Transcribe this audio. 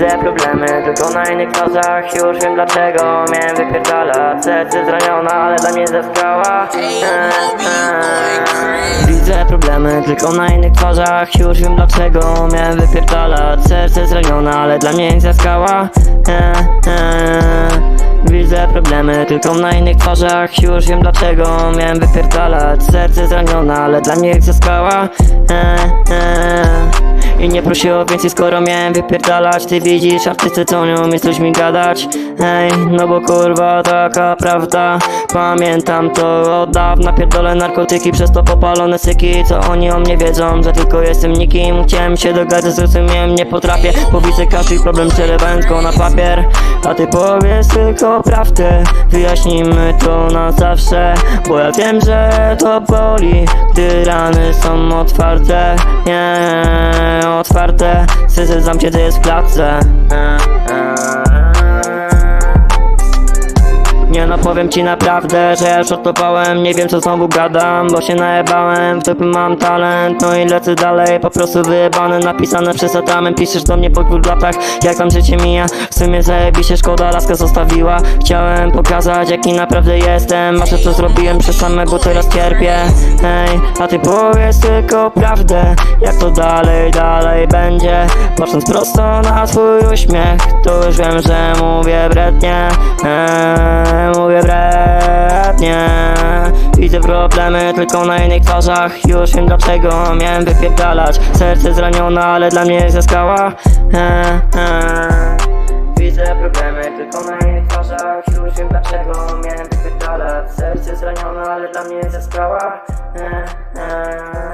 Widzę problemy tylko na innych twarzach Już wiem dlaczego miałem wypierdalać Serce zranione, ale dla mnie zaskała. Widzę problemy tylko na innych twarzach Już wiem dlaczego miałem wypierdalać Serce zranione, ale dla mnie nie zaskała. Widzę problemy tylko na innych twarzach Już wiem dlaczego miałem wypierdalać Serce zranione, ale dla mnie jak skała e. I nie prosi o więcej skoro miałem wypierdalać. Ty widzisz artystę co nie umie z ludźmi gadać. Hej, no bo kurwa taka prawda. Pamiętam to od dawna. Pierdolę narkotyki przez to popalone syki. Co oni o mnie wiedzą, że tylko jestem nikim. Chciałem się dogadać, zrozumiałem, nie potrafię. Powiedzę każdy problem, przelewając go na papier. A ty powiedz tylko prawdę. Wyjaśnimy to na zawsze. Bo ja wiem, że to boli. Gdy rany są otwarte. Nie, otwarte. Serce zamknięte jest w klatce no powiem ci naprawdę, że ja już odtopałem. Nie wiem co znowu gadam, bo się najebałem. W dupie mam talent, no i lecę dalej. Po prostu wyjebane, napisane przez atamem Piszesz do mnie po dwóch latach, jak tam życie mija. W sumie zajebiście szkoda, laska zostawiła. Chciałem pokazać jaki naprawdę jestem. Że to zrobiłem przez samego teraz cierpię. Hej, a ty powiedz tylko prawdę. Jak to dalej, dalej będzie Patrząc prosto na twój uśmiech To już wiem, że mówię brednie. Eee, Mówię brednie. Widzę problemy tylko na innych twarzach. Już wiem dlaczego miałem wypierdalać. Serce zranione, ale dla mnie jest skała eee, eee. Widzę problemy tylko na innych twarzach. Już wiem dlaczego miałem wypierdalać. Serce zranione, ale dla mnie jest skała eee, eee.